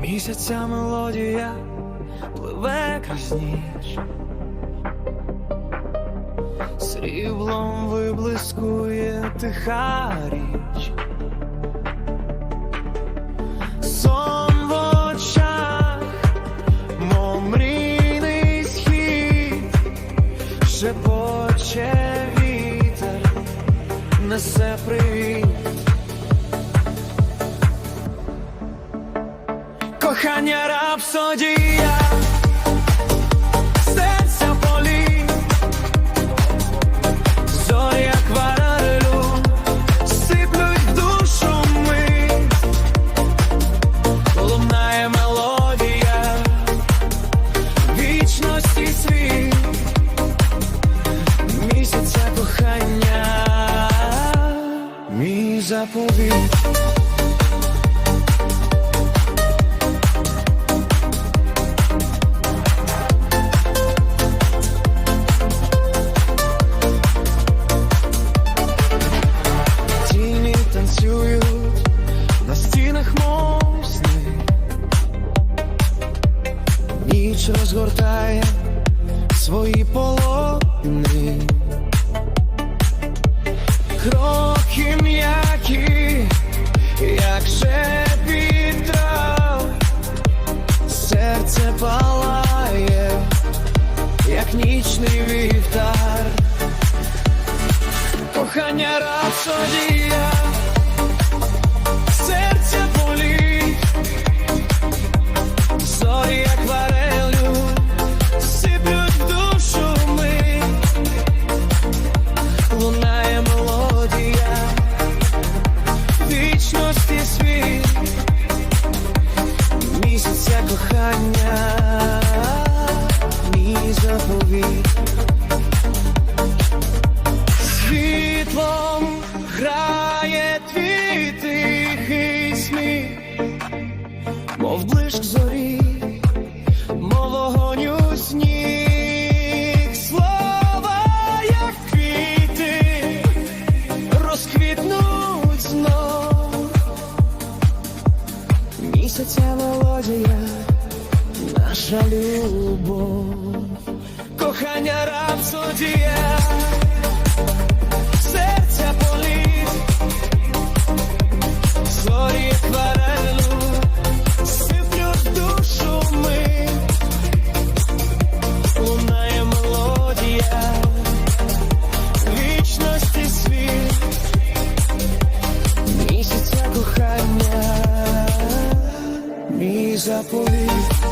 Місяця мелодія пливе крізь ніч. Сріблом виблискує тиха річ. Шепоче вітер, несе привіт. Кохання рапсодія, серця полі, зорі акварелю, душу ми, лунає мелодія, вічності світ, місяця кохання, мій заповіт. Ніч розгортає свої полотни Кроки м'які, як шепіт трав Серце палає, як нічний вівтар. Кохання рапсодія, кохання, мій заповіт. Світлом грає твій тихий сміх, мов блиск зорі, мов вогонь у сніг, слова, як квіти, розквітнуть знов. Місяця мелодія, наша любов, кохання рапсодія, серця політ, зорі хварелу, сиплю душу ми, лунає мелодія, вічності світ, місяця кохання, мій заповіт.